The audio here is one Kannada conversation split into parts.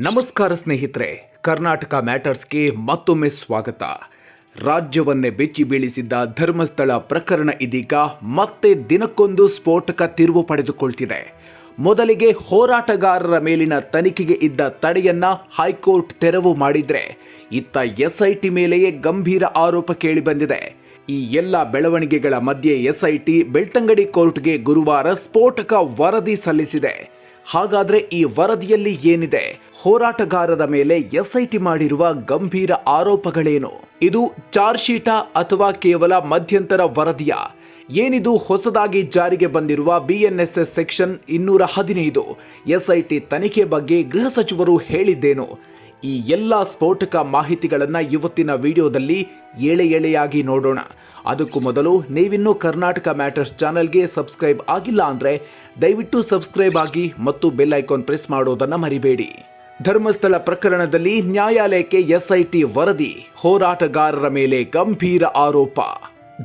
ನಮಸ್ಕಾರ ಸ್ನೇಹಿತರೆ, ಕರ್ನಾಟಕ ಮ್ಯಾಟರ್ಸ್ಗೆ ಮತ್ತೊಮ್ಮೆ ಸ್ವಾಗತ. ರಾಜ್ಯವನ್ನೇ ಬೆಚ್ಚಿ ಬೀಳಿಸಿದ್ದ ಧರ್ಮಸ್ಥಳ ಪ್ರಕರಣ ಇದೀಗ ಮತ್ತೆ ದಿನಕ್ಕೊಂದು ಸ್ಫೋಟಕ ತಿರುವು ಪಡೆದುಕೊಳ್ತಿದೆ. ಮೊದಲಿಗೆ ಹೋರಾಟಗಾರರ ಮೇಲಿನ ತನಿಖೆಗೆ ಇದ್ದ ತಡೆಯನ್ನ ಹೈಕೋರ್ಟ್ ತೆರವು ಮಾಡಿದ್ರೆ, ಇತ್ತ ಎಸ್ಐಟಿ ಮೇಲೆಯೇ ಗಂಭೀರ ಆರೋಪ ಕೇಳಿಬಂದಿದೆ. ಈ ಎಲ್ಲ ಬೆಳವಣಿಗೆಗಳ ಮಧ್ಯೆ ಎಸ್ಐಟಿ ಬೆಳ್ತಂಗಡಿ ಕೋರ್ಟ್ಗೆ ಗುರುವಾರ ಸ್ಫೋಟಕ ವರದಿ ಸಲ್ಲಿಸಿದೆ. ಹಾಗಾದ್ರೆ ಈ ವರದಿಯಲ್ಲಿ ಏನಿದೆ? ಹೋರಾಟಗಾರರ ಮೇಲೆ ಎಸ್ಐಟಿ ಮಾಡಿರುವ ಗಂಭೀರ ಆರೋಪಗಳೇನು? ಇದು ಚಾರ್ಜ್ ಅಥವಾ ಕೇವಲ ಮಧ್ಯಂತರ ವರದಿಯ? ಏನಿದು ಹೊಸದಾಗಿ ಜಾರಿಗೆ ಬಂದಿರುವ ಬಿಎನ್ಎಸ್ಎಸ್ ಸೆಕ್ಷನ್ ಇನ್ನೂರ ಹದಿನೈದು? ಎಸ್ಐಟಿ ತನಿಖೆ ಬಗ್ಗೆ ಗೃಹ ಸಚಿವರು ಹೇಳಿದ್ದೇನು? ಈ ಎಲ್ಲ ಸ್ಫೋಟಕ ಮಾಹಿತಿಗಳನ್ನು ಇವತ್ತಿನ ವಿಡಿಯೋದಲ್ಲಿ ಎಳೆ ಎಳೆಯಾಗಿ ನೋಡೋಣ. ಅದಕ್ಕೂ ಮೊದಲು ನೀವಿನ್ನೂ ಕರ್ನಾಟಕ ಮ್ಯಾಟರ್ಸ್ ಚಾನಲ್ಗೆ ಸಬ್ಸ್ಕ್ರೈಬ್ ಆಗಿಲ್ಲ ಅಂದ್ರೆ ದಯವಿಟ್ಟು ಸಬ್ಸ್ಕ್ರೈಬ್ ಆಗಿ ಮತ್ತು ಬೆಲ್ ಐಕಾನ್ ಪ್ರೆಸ್ ಮಾಡೋದನ್ನ ಮರಿಬೇಡಿ. ಧರ್ಮಸ್ಥಳ ಪ್ರಕರಣದಲ್ಲಿ ನ್ಯಾಯಾಲಯಕ್ಕೆ ಎಸ್ಐಟಿ ವರದಿ, ಹೋರಾಟಗಾರರ ಮೇಲೆ ಗಂಭೀರ ಆರೋಪ.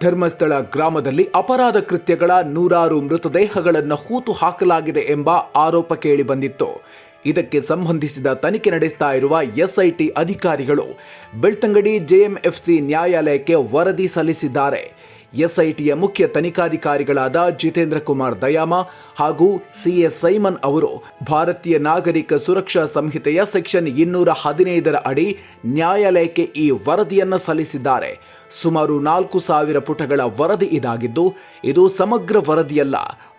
ಧರ್ಮಸ್ಥಳ ಗ್ರಾಮದಲ್ಲಿ ಅಪರಾಧ ಕೃತ್ಯಗಳ ನೂರಾರು ಮೃತದೇಹಗಳನ್ನು ಹೂತು ಹಾಕಲಾಗಿದೆ ಎಂಬ ಆರೋಪ ಕೇಳಿಬಂದಿತ್ತು ಇದಕ್ಕೆ ಸಂಬಂಧಿಸಿದ ತನಿಖೆ ನಡೆಸ್ತಾ ಇರುವ ಎಸ್ಐಟಿ ಅಧಿಕಾರಿಗಳು ಬೆಳ್ತಂಗಡಿ ಜೆಎಂಎಫ್ಸಿ ನ್ಯಾಯಾಲಯಕ್ಕೆ ವರದಿ ಸಲ್ಲಿಸಿದ್ದಾರೆ. ಎಸ್ಐಟಿಯ ಮುಖ್ಯ ತನಿಖಾಧಿಕಾರಿಗಳಾದ ಜಿತೇಂದ್ರ ಕುಮಾರ್ ದಯಾಮ ಹಾಗೂ ಸಿಎಸ್ ಸೈಮನ್ ಅವರು ಭಾರತೀಯ ನಾಗರಿಕ ಸುರಕ್ಷಾ ಸಂಹಿತೆಯ ಸೆಕ್ಷನ್ ಇನ್ನೂರ ಹದಿನೈದರ ಅಡಿ ನ್ಯಾಯಾಲಯಕ್ಕೆ ಈ ವರದಿಯನ್ನು ಸಲ್ಲಿಸಿದ್ದಾರೆ. ಸುಮಾರು ನಾಲ್ಕು ಸಾವಿರ ಪುಟಗಳ ವರದಿ ಇದಾಗಿದ್ದು, ಇದು ಸಮಗ್ರ ವರದಿಯಲ್ಲ,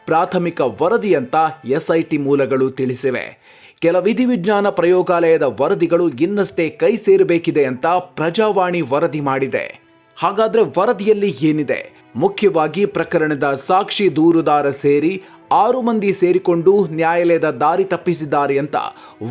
ಪ್ರಾಥಮಿಕ ವರದಿ ಅಂತ ಎಸ್ಐಟಿ ಮೂಲಗಳು ತಿಳಿಸಿವೆ. ಕೆಲ ವಿಧಿವಿಜ್ಞಾನ ಪ್ರಯೋಗಾಲಯದ ವರದಿಗಳು ಇನ್ನಷ್ಟೇ ಕೈ ಸೇರಬೇಕಿದೆ ಅಂತ ಪ್ರಜಾವಾಣಿ ವರದಿ ಮಾಡಿದೆ. ಹಾಗಾದ್ರೆ ವರದಿಯಲ್ಲಿ ಏನಿದೆ? ಮುಖ್ಯವಾಗಿ ಪ್ರಕರಣದ ಸಾಕ್ಷಿ ದೂರುದಾರ ಸೇರಿ ಆರು ಮಂದಿ ಸೇರಿಕೊಂಡು ನ್ಯಾಯಾಲಯದ ದಾರಿ ತಪ್ಪಿಸಿದ್ದಾರೆ ಅಂತ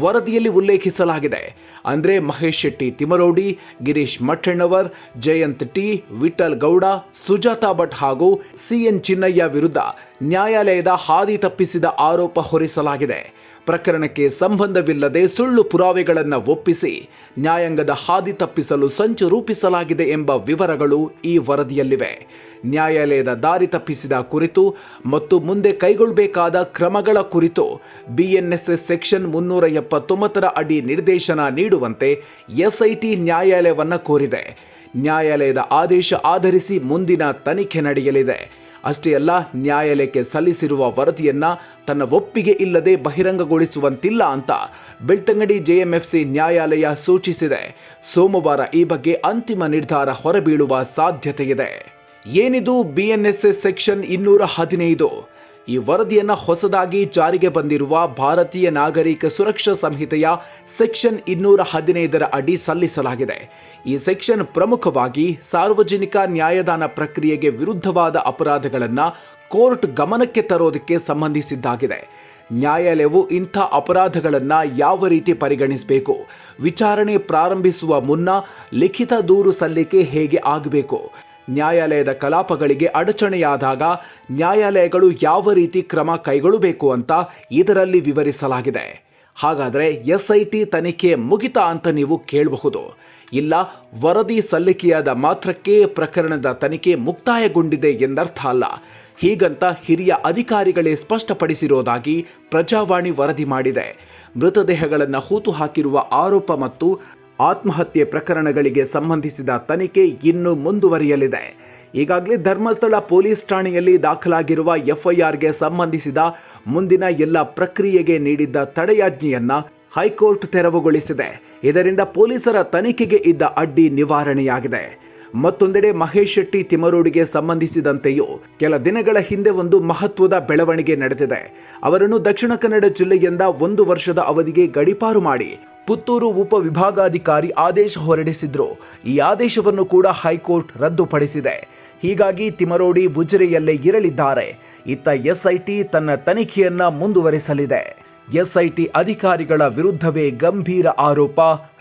ವರದಿಯಲ್ಲಿ ಉಲ್ಲೇಖಿಸಲಾಗಿದೆ. ಅಂದ್ರೆ ಮಹೇಶ್ ಶೆಟ್ಟಿ ತಿಮರೋಡಿ ಗಿರೀಶ್ ಮಠಣ್ಣವರ್, ಜಯಂತ್ ಟಿ ವಿಠಲ್ ಗೌಡ, ಸುಜಾತಾ ಭಟ್ ಹಾಗೂ ಸಿಎನ್ ಚಿನ್ನಯ್ಯ ವಿರುದ್ಧ ನ್ಯಾಯಾಲಯದ ಹಾದಿ ತಪ್ಪಿಸಿದ ಆರೋಪ ಹೊರಿಸಲಾಗಿದೆ. ಪ್ರಕರಣಕ್ಕೆ ಸಂಬಂಧವಿಲ್ಲದೆ ಸುಳ್ಳು ಪುರಾವೆಗಳನ್ನು ಒಪ್ಪಿಸಿ ನ್ಯಾಯಾಂಗದ ಹಾದಿ ತಪ್ಪಿಸಲು ಸಂಚು ರೂಪಿಸಲಾಗಿದೆ ಎಂಬ ವಿವರಗಳು ಈ ವರದಿಯಲ್ಲಿವೆ. ನ್ಯಾಯಾಲಯದ ದಾರಿ ತಪ್ಪಿಸಿದ ಕುರಿತು ಮತ್ತು ಮುಂದೆ ಕೈಗೊಳ್ಳಬೇಕಾದ ಕ್ರಮಗಳ ಕುರಿತು ಬಿಎನ್ಎಸ್ಎಸ್ ಸೆಕ್ಷನ್ ಮುನ್ನೂರ ಎಪ್ಪತ್ತೊಂಬತ್ತರ ಅಡಿ ನಿರ್ದೇಶನ ನೀಡುವಂತೆ ಎಸ್ಐಟಿ ನ್ಯಾಯಾಲಯವನ್ನು ಕೋರಿದೆ. ನ್ಯಾಯಾಲಯದ ಆದೇಶ ಆಧರಿಸಿ ಮುಂದಿನ ತನಿಖೆ ನಡೆಯಲಿದೆ. ಅಷ್ಟೇ ಅಲ್ಲ, ನ್ಯಾಯಾಲಯಕ್ಕೆ ಸಲ್ಲಿಸಿರುವ ವರದಿಯನ್ನ ತನ್ನ ಒಪ್ಪಿಗೆ ಇಲ್ಲದೆ ಬಹಿರಂಗಗೊಳಿಸುವಂತಿಲ್ಲ ಅಂತ ಬೆಳ್ತಂಗಡಿ ಜೆಎಂಎಫ್ಸಿ ನ್ಯಾಯಾಲಯ ಸೂಚಿಸಿದೆ. ಸೋಮವಾರ ಈ ಬಗ್ಗೆ ಅಂತಿಮ ನಿರ್ಧಾರ ಹೊರಬೀಳುವ ಸಾಧ್ಯತೆಯಿದೆ. ಏನಿದು ಬಿಎನ್ಎಸ್ಎಸ್ ಸೆಕ್ಷನ್ ಇನ್ನೂರ ಹದಿನೈದು? ಈ ವರದಿಯನ್ನು ಹೊಸದಾಗಿ ಜಾರಿಗೆ ಬಂದಿರುವ ಭಾರತೀಯ ನಾಗರಿಕ ಸುರಕ್ಷಾ ಸಂಹಿತೆಯ ಸೆಕ್ಷನ್ ಇನ್ನೂರ ಹದಿನೈದರ ಅಡಿ ಸಲ್ಲಿಸಲಾಗಿದೆ. ಈ ಸೆಕ್ಷನ್ ಪ್ರಮುಖವಾಗಿ ಸಾರ್ವಜನಿಕ ನ್ಯಾಯದಾನ ಪ್ರಕ್ರಿಯೆಗೆ ವಿರುದ್ಧವಾದ ಅಪರಾಧಗಳನ್ನು ಕೋರ್ಟ್ ಗಮನಕ್ಕೆ ತರೋದಕ್ಕೆ ಸಂಬಂಧಿಸಿದ್ದಾಗಿದೆ. ನ್ಯಾಯಾಲಯವು ಇಂಥ ಅಪರಾಧಗಳನ್ನು ಯಾವ ರೀತಿ ಪರಿಗಣಿಸಬೇಕು? ವಿಚಾರಣೆ ಪ್ರಾರಂಭಿಸುವ ಮುನ್ನ ಲಿಖಿತ ದೂರು ಸಲ್ಲಿಕೆ ಹೇಗೆ ಆಗಬೇಕು? ನ್ಯಾಯಾಲಯದ ಕಲಾಪಗಳಿಗೆ ಅಡಚಣೆಯಾದಾಗ ನ್ಯಾಯಾಲಯಗಳು ಯಾವ ರೀತಿ ಕ್ರಮ ಕೈಗೊಳ್ಳಬೇಕು ಅಂತ ಇದರಲ್ಲಿ ವಿವರಿಸಲಾಗಿದೆ. ಹಾಗಾದರೆ ಎಸ್ಐಟಿ ತನಿಖೆ ಮುಗಿತ ಅಂತ ನೀವು ಕೇಳಬಹುದು. ಇಲ್ಲ, ವರದಿ ಸಲ್ಲಿಕೆಯಾದ ಮಾತ್ರಕ್ಕೆ ಪ್ರಕರಣದ ತನಿಖೆ ಮುಕ್ತಾಯಗೊಂಡಿದೆ ಎಂದರ್ಥ ಅಲ್ಲ. ಹೀಗಂತ ಹಿರಿಯ ಅಧಿಕಾರಿಗಳೇ ಸ್ಪಷ್ಟಪಡಿಸಿರೋದಾಗಿ ಪ್ರಜಾವಾಣಿ ವರದಿ ಮಾಡಿದೆ. ಮೃತದೇಹಗಳನ್ನು ಹೂತು ಹಾಕಿರುವ ಆರೋಪ ಮತ್ತು ಆತ್ಮಹತ್ಯೆ ಪ್ರಕರಣಗಳಿಗೆ ಸಂಬಂಧಿಸಿದ ತನಿಖೆ ಇನ್ನೂ ಮುಂದುವರಿಯಲಿದೆ. ಈಗಾಗಲೇ ಧರ್ಮಸ್ಥಳ ಪೊಲೀಸ್ ಠಾಣೆಯಲ್ಲಿ ದಾಖಲಾಗಿರುವ ಎಫ್ಐಆರ್ಗೆ ಸಂಬಂಧಿಸಿದ ಮುಂದಿನ ಎಲ್ಲ ಪ್ರಕ್ರಿಯೆಗೆ ನೀಡಿದ್ದ ತಡೆಯಾಜ್ಞೆಯನ್ನ ಹೈಕೋರ್ಟ್ ತೆರವುಗೊಳಿಸಿದೆ. ಇದರಿಂದ ಪೊಲೀಸರ ತನಿಖೆಗೆ ಇದ್ದ ಅಡ್ಡಿ ನಿವಾರಣೆಯಾಗಿದೆ. ಮತ್ತೊಂದೆಡೆ ಮಹೇಶ್ ಶೆಟ್ಟಿ ತಿಮರೋಡಿಗೆ ಸಂಬಂಧಿಸಿದಂತೆಯೂ ಕೆಲ ದಿನಗಳ ಹಿಂದೆ ಒಂದು ಮಹತ್ವದ ಬೆಳವಣಿಗೆ ನಡೆದಿದೆ. ಅವರನ್ನು ದಕ್ಷಿಣ ಕನ್ನಡ ಜಿಲ್ಲೆಯಿಂದ ಒಂದು ವರ್ಷದ ಅವಧಿಗೆ ಗಡಿಪಾರು ಮಾಡಿ ಪುತ್ತೂರು ಉಪವಿಭಾಗಾಧಿಕಾರಿ ಆದೇಶ ಹೊರಡಿಸಿದ್ರು. ಈ ಆದೇಶವನ್ನು ಕೂಡ ಹೈಕೋರ್ಟ್ ರದ್ದುಪಡಿಸಿದೆ. ಹೀಗಾಗಿ ತಿಮರೋಡಿ ಉಜಿರೆಯಲ್ಲೇ ಇರಲಿದ್ದಾರೆ. ಇತ್ತ ಎಸ್ಐಟಿ ತನ್ನ ತನಿಖೆಯನ್ನ ಮುಂದುವರಿಸಲಿದೆ. ಎಸ್ಐಟಿ ಅಧಿಕಾರಿಗಳ ವಿರುದ್ಧವೇ ಗಂಭೀರ ಆರೋಪ,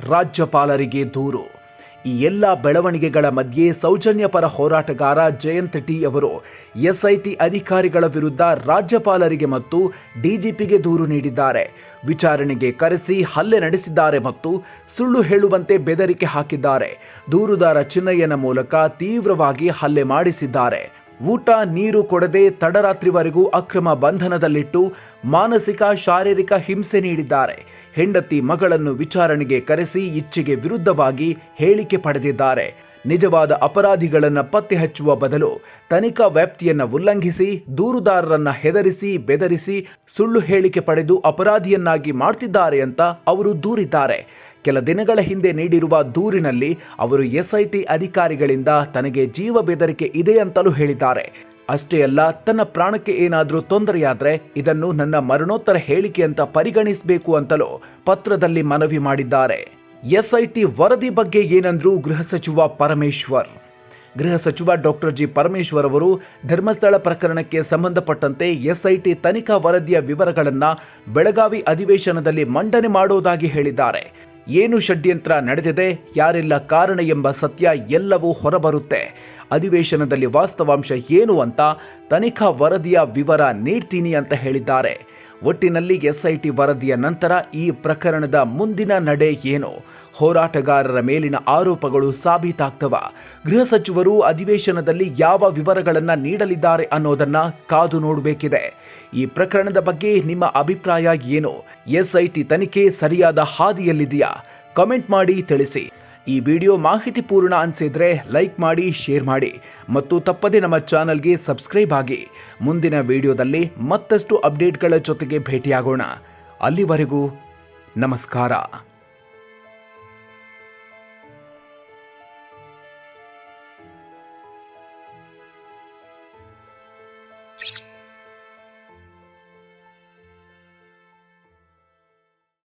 ರಾಜ್ಯಪಾಲರಿಗೆ ದೂರು. ಈ ಎಲ್ಲ ಬೆಳವಣಿಗೆಗಳ ಮಧ್ಯೆ ಸೌಜನ್ಯಪರ ಹೋರಾಟಗಾರ ಜಯಂತ್ ಟಿ ಅವರು ಎಸ್ಐಟಿ ಅಧಿಕಾರಿಗಳ ವಿರುದ್ಧ ರಾಜ್ಯಪಾಲರಿಗೆ ಮತ್ತು ಡಿಜಿಪಿಗೆ ದೂರು ನೀಡಿದ್ದಾರೆ. ವಿಚಾರಣೆಗೆ ಕರೆಸಿ ಹಲ್ಲೆ ನಡೆಸಿದ್ದಾರೆ ಮತ್ತು ಸುಳ್ಳು ಹೇಳುವಂತೆ ಬೆದರಿಕೆ ಹಾಕಿದ್ದಾರೆ. ದೂರುದಾರ ಚಿನ್ನಯ್ಯನ ಮೂಲಕ ತೀವ್ರವಾಗಿ ಹಲ್ಲೆ ಮಾಡಿಸಿದ್ದಾರೆ. ಊಟ, ನೀರು ಕೊಡದೆ ತಡರಾತ್ರಿವರೆಗೂ ಅಕ್ರಮ ಬಂಧನದಲ್ಲಿಟ್ಟು ಮಾನಸಿಕ, ಶಾರೀರಿಕ ಹಿಂಸೆ ನೀಡಿದ್ದಾರೆ. ಹೆಂಡತಿ ಮಗಳನ್ನು ವಿಚಾರಣೆಗೆ ಕರೆಸಿ ಇಚ್ಛೆಗೆ ವಿರುದ್ಧವಾಗಿ ಹೇಳಿಕೆ ಪಡೆದಿದ್ದಾರೆ. ನಿಜವಾದ ಅಪರಾಧಿಗಳನ್ನ ಪತ್ತೆ ಹಚ್ಚುವ ಬದಲು ತನಿಖಾ ವ್ಯಾಪ್ತಿಯನ್ನ ಉಲ್ಲಂಘಿಸಿ, ದೂರುದಾರರನ್ನ ಹೆದರಿಸಿ, ಬೆದರಿಸಿ ಸುಳ್ಳು ಹೇಳಿಕೆ ಪಡೆದು ಅಪರಾಧಿಯನ್ನಾಗಿ ಮಾಡ್ತಿದ್ದಾರೆ ಅಂತ ಅವರು ದೂರಿದ್ದಾರೆ. ಕೆಲ ದಿನಗಳ ಹಿಂದೆ ನೀಡಿರುವ ದೂರಿನಲ್ಲಿ ಅವರು ಎಸ್ಐಟಿ ಅಧಿಕಾರಿಗಳಿಂದ ತನಗೆ ಜೀವ ಬೆದರಿಕೆ ಇದೆ ಅಂತಲೂ ಹೇಳಿದ್ದಾರೆ. ಅಷ್ಟೇ ಅಲ್ಲ, ತನ್ನ ಪ್ರಾಣಕ್ಕೆ ಏನಾದರೂ ತೊಂದರೆಯಾದರೆ ಇದನ್ನು ನನ್ನ ಮರಣೋತ್ತರ ಹೇಳಿಕೆ ಅಂತ ಪರಿಗಣಿಸಬೇಕು ಅಂತಲೂ ಪತ್ರದಲ್ಲಿ ಮನವಿ ಮಾಡಿದ್ದಾರೆ. ಎಸ್ಐಟಿ ವರದಿ ಬಗ್ಗೆ ಏನಂದ್ರು ಗೃಹ ಸಚಿವ ಪರಮೇಶ್ವರ್. ಗೃಹ ಸಚಿವ ಡಾಕ್ಟರ್ ಜಿ ಪರಮೇಶ್ವರ್ ಅವರು ಧರ್ಮಸ್ಥಳ ಪ್ರಕರಣಕ್ಕೆ ಸಂಬಂಧಪಟ್ಟಂತೆ ಎಸ್ಐಟಿ ತನಿಖಾ ವರದಿಯ ವಿವರಗಳನ್ನು ಬೆಳಗಾವಿ ಅಧಿವೇಶನದಲ್ಲಿ ಮಂಡನೆ ಮಾಡೋದಾಗಿ ಹೇಳಿದ್ದಾರೆ. ಏನು ಷಡ್ಯಂತ್ರ ನಡೆದಿದೆ, ಯಾರೆಲ್ಲ ಕಾರಣ ಎಂಬ ಸತ್ಯ ಎಲ್ಲವೂ ಹೊರಬರುತ್ತೆ. ಅಧಿವೇಶನದಲ್ಲಿ ವಾಸ್ತವಾಂಶ ಏನು ಅಂತ ತನಿಖಾ ವರದಿಯ ವಿವರ ನೀಡ್ತೀನಿ ಅಂತ ಹೇಳಿದ್ದಾರೆ. ಒಟ್ಟಿನಲ್ಲಿ ಎಸ್ಐಟಿ ವರದಿಯ ನಂತರ ಈ ಪ್ರಕರಣದ ಮುಂದಿನ ನಡೆ ಏನು? ಹೋರಾಟಗಾರರ ಮೇಲಿನ ಆರೋಪಗಳು ಸಾಬೀತಾಗ್ತವ? ಗೃಹ ಸಚಿವರು ಅಧಿವೇಶನದಲ್ಲಿ ಯಾವ ವಿವರಗಳನ್ನು ನೀಡಲಿದ್ದಾರೆ ಅನ್ನೋದನ್ನ ಕಾದು ನೋಡಬೇಕಿದೆ. ಈ ಪ್ರಕರಣದ ಬಗ್ಗೆ ನಿಮ್ಮ ಅಭಿಪ್ರಾಯ ಏನು? ಎಸ್ಐಟಿ ತನಿಖೆ ಸರಿಯಾದ ಹಾದಿಯಲ್ಲಿದೆಯಾ? ಕಮೆಂಟ್ ಮಾಡಿ ತಿಳಿಸಿ. ಈ ವಿಡಿಯೋ ಮಾಹಿತಿ ಪೂರ್ಣ ಅನ್ಸಿದ್ರೆ ಲೈಕ್ ಮಾಡಿ, ಶೇರ್ ಮಾಡಿ ಮತ್ತು ತಪ್ಪದೆ ನಮ್ಮ ಚಾನಲ್ಗೆ ಸಬ್ಸ್ಕ್ರೈಬ್ ಆಗಿ. ಮುಂದಿನ ವಿಡಿಯೋದಲ್ಲಿ ಮತ್ತಷ್ಟು ಅಪ್ಡೇಟ್ಗಳ ಜೊತೆಗೆ ಭೇಟಿಯಾಗೋಣ. ಅಲ್ಲಿವರೆಗೂ ನಮಸ್ಕಾರ.